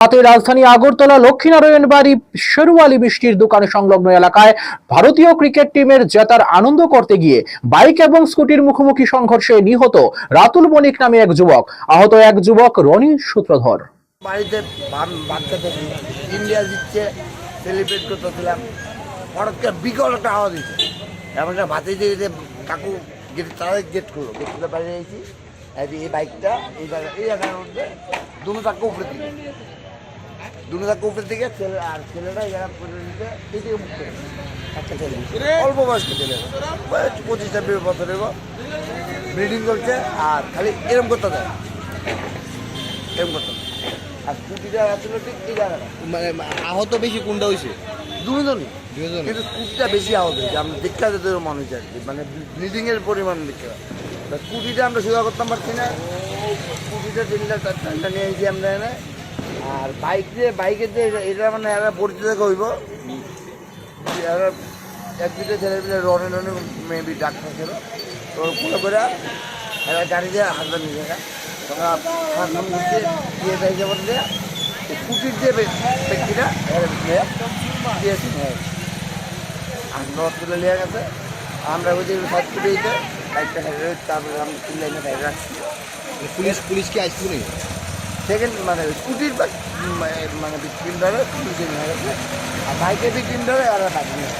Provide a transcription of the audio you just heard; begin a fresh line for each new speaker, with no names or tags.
রাতে রাজধানী আগরতলা লক্ষ্মীনারায়ণ বাড়ি শেরুয়ালি মিষ্টির দোকান সংলগ্ন এলাকায় ভারতীয় ক্রিকেট টিমের জেতার আনন্দ করতে গিয়ে বাইক এবং স্কুটির মুখোমুখি সংঘর্ষে নিহত রাতুল বণিক নামে এক যুবক। আহত এক যুবক রনি সূত্রধর।
বাড়িতে ইন্ডিয়া দিচ্ছে সেলিব্রেট করতেছিলাম। হঠাৎ বিকল একটা যে কাকু গেট তাদের গেট করল গেট খুলে বাইরে এই বাইকটা, এই এই জায়গার মধ্যে উপরের দিকে দুটো চাক্কা উপরের দিকে ছেলে আর ছেলেটা জায়গা করে দিতে এই দিকে মুখ করে একটা ছেলে অল্প বয়স্ক ছেলে বয়স পঁচিশ ছাব্বিশ বছর এগো ব্রিডিং করছে আর খালি এরম করতে দেয়। এরম করতে। আর স্কুটিটা আসলে ঠিক এই জায়গাটা।
মানে আহত বেশি কোনটা হয়েছে
দুজনই।
দুজন
কিন্তু স্কুটিটা বেশি আহত হয়েছে। আমরা দেখতে যেতে মনে হচ্ছে আর কি মানে ব্লিডিং এর পরিমাণ দেখতে স্কুটিটা আমরা সোজা করতাম পারছি না। স্কুটিটা তিনটা চারটা নিয়ে আমরা এনে। আর বাইক দিয়ে বাইকের যে এটা- মানে এরা পরিচিত হইব। এরা এক দুটো ছেলে মিলে রনে রনে মেবি ডাক্তার ছিল তো পুরো করে এরা গাড়ি দিয়ে হাসপাতাল নিয়ে যায় তোমরা দিয়ে দেয় যেমন দিয়ে। স্কুটির যে ব্যক্তি- ব্যক্তিটা দিয়েছি নিয়ে গেছে। আমরা বুঝি সাইড করে দিতে বাইকটা সাইড তারপরে আমরা তিন লাইনে সাইড রাখছি।
পুলিশ পুলিশকে আসছিল
সেকেন্ড মানে স্কুটির মানে ভিক্টিম ধরে আর বাইকে ভিক্টিম ধরে আর বাইক নিয়ে।